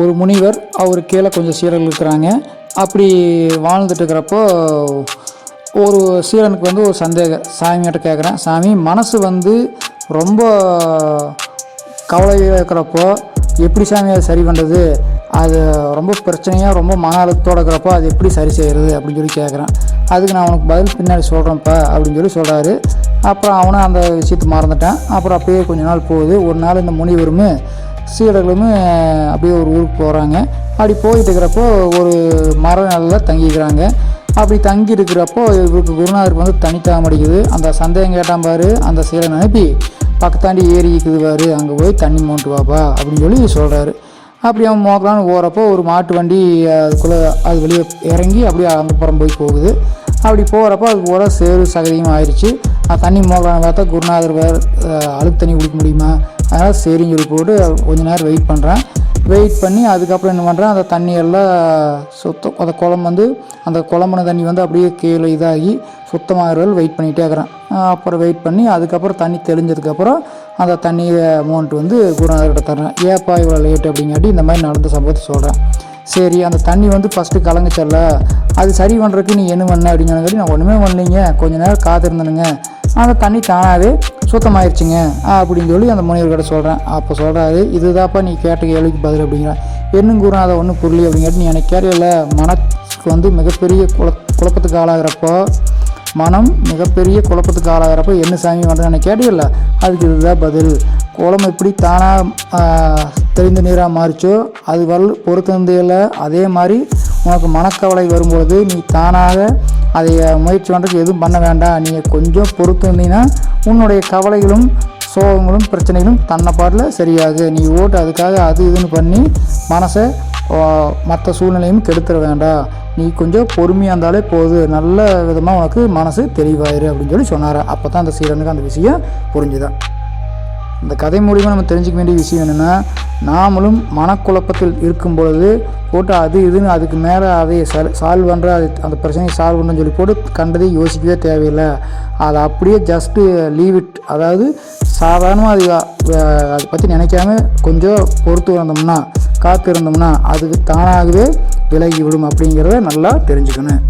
ஒரு முனிவர் அவர் கீழே கொஞ்சம் சீரர்கள் இருக்கிறாங்க. அப்படி வாழ்ந்துட்டு இருக்கிறப்போ ஒரு சீரனுக்கு வந்து ஒரு சந்தேகம். சாமிகிட்ட கேட்குறேன் சாமி மனசு வந்து ரொம்ப கவலையாக இருக்கிறப்போ எப்படி சாமி அதை சரி பண்ணுறது அது ரொம்ப பிரச்சனையாக ரொம்ப மன அழுத்தத்தோடு இருக்கிறப்போ அது எப்படி சரி செய்கிறது அப்படின்னு சொல்லி கேட்குறேன் அதுக்கு நான் உனக்கு பதில் பின்னாடி சொல்கிறேன்ப்பா அப்படின்னு சொல்லி சொல்கிறாரு அப்புறம் அவனும் அந்த விஷயத்தை மறந்துட்டான். அப்புறம் அப்படியே கொஞ்ச நாள் போகுது. ஒரு நாள் இந்த முனிவரும் சீடர்களுமே அப்படியே ஒரு ஊருக்கு போகிறாங்க அப்படி போயிட்டு இருக்கிறப்போ ஒரு மர நிலையில் தங்கிக்கிறாங்க. அப்படி தங்கி இருக்கிறப்போ இவருக்கு குருநாதருக்கு வந்து தண்ணி தாக அந்த சந்தேகம் கேட்டான் பாரு அந்த சீடன் அனுப்பி பக்கத்தாண்டி ஏரி இருக்குது பாரு அங்கே போய் தண்ணி மோண்டு வாப்பா அப்படின்னு சொல்லி சொல்கிறாரு அப்படி அவன் மோக்கலான்னு போகிறப்போ ஒரு மாட்டு வண்டி அதுக்குள்ளே அது வெளியே இறங்கி அப்படியே அந்த புறம் போய் போகுது. அப்படி போகிறப்போ அது போல சேறு சகதியும் ஆயிடுச்சு தண்ணி மோக்கலான்னு பார்த்தா குருநாதர் வேறு அழுக்கு தண்ணி குடிக்க முடியுமா? அதனால் சரின்னு சொல்லி போட்டு கொஞ்ச நேரம் வெயிட் பண்ணுறேன் வெயிட் பண்ணி அதுக்கப்புறம் என்ன பண்ணுறேன் அந்த தண்ணியெல்லாம் சுத்தம் அந்த குளம் வந்து அந்த குழம்புன தண்ணி வந்து அப்படியே கீழே இதாகி சுத்தமாகிறது வெயிட் பண்ணிகிட்டே இருக்கிறேன். அப்புறம் வெயிட் பண்ணி அதுக்கப்புறம் தண்ணி தெளிஞ்சதுக்கப்புறம் அந்த தண்ணியை அமௌண்ட் வந்து குருநாதர்கிட்ட தர்றேன். ஏப்பா இவ்வளோ லேட் அப்படிங்காட்டி இந்த மாதிரி நடந்த சம்பவத்தை சொல்கிறேன் சரி அந்த தண்ணி வந்து ஃபஸ்ட்டு கலங்குச்சல்ல அது சரி பண்ணுறதுக்கு நீ என்ன பண்ண அப்படின்னு நான் ஒன்றுமே பண்ணலைங்க கொஞ்ச நேரம் காத்திருந்தனுங்க. அந்த தண்ணி தானாகவே சுத்தமாயிருச்சுங்க. அப்படின்னு சொல்லி அந்த முனிவர்கிட்ட சொல்கிறேன் அப்போ சொல்கிறாரு இதுதாப்பா நீ கேட்ட கேள்விக்கு பதில் அப்படிங்கிறேன் என்னங்க கூறும் அதை ஒன்றும் புரியல அப்படிங்கிறது நீ எனக்கு கேட்கல மனத்துக்கு வந்து மிகப்பெரிய குழ குழப்பத்துக்கு ஆளாகிறப்போ மனம் மிகப்பெரிய குழப்பத்துக்கு ஆளாகிறப்போ என்ன சாமி பண்ணுறது எனக்கு கேட்டியல்ல அதுக்கு இதுதான் பதில். குளம் எப்படி தானாக தெரிந்த நீராக மாறிச்சோ அது வல் பொறுத்திருந்தையில் அதே மாதிரி உனக்கு மனக்கவலை வரும்பொழுது நீ தானாக அதை முயற்சி பண்ணுறதுக்கு எதுவும் பண்ண வேண்டாம். நீங்கள் கொஞ்சம் பொறுத்து இருந்தீங்கன்னா உன்னுடைய கவலைகளும் சோகங்களும் பிரச்சனைகளும் தன்னை பாட்டில் சரியாகு நீ ஓட்டு அதுக்காக அது இதுன்னு பண்ணி மனசை மற்ற சூழ்நிலையும் கெடுத்துட வேண்டாம். நீ கொஞ்சம் பொறுமையாக இருந்தாலே போதும் நல்ல விதமாக உனக்கு மனசு தெளிவாயிரு அப்படின்னு சொல்லி சொன்னார். அப்போ தான் அந்த சீரனுக்கு அந்த விஷயம் புரிஞ்சுதான் இந்த கதை மூலிமா நம்ம தெரிஞ்சுக்க வேண்டிய விஷயம் என்னென்னா நாமளும் மனக்குழப்பத்தில் இருக்கும் பொழுது போட்டு அது இதுன்னு அதுக்கு மேலே அதை சால்வ் பண்ணுற அது அந்த பிரச்சனையை சால்வ் பண்ணுன்னு சொல்லி போட்டு கண்டதே யோசிக்கவே தேவையில்லை. அதை அப்படியே ஜஸ்ட்டு லீவ் இட் அதாவது சாதாரணமாக அது அதை பற்றி நினைக்காம கொஞ்சம் பொறுத்து வந்தோம்னா காத்து இருந்தோம்னா அதுக்கு தானாகவே விலகி விடும் அப்படிங்கிறத நல்லா தெரிஞ்சுக்கணும்.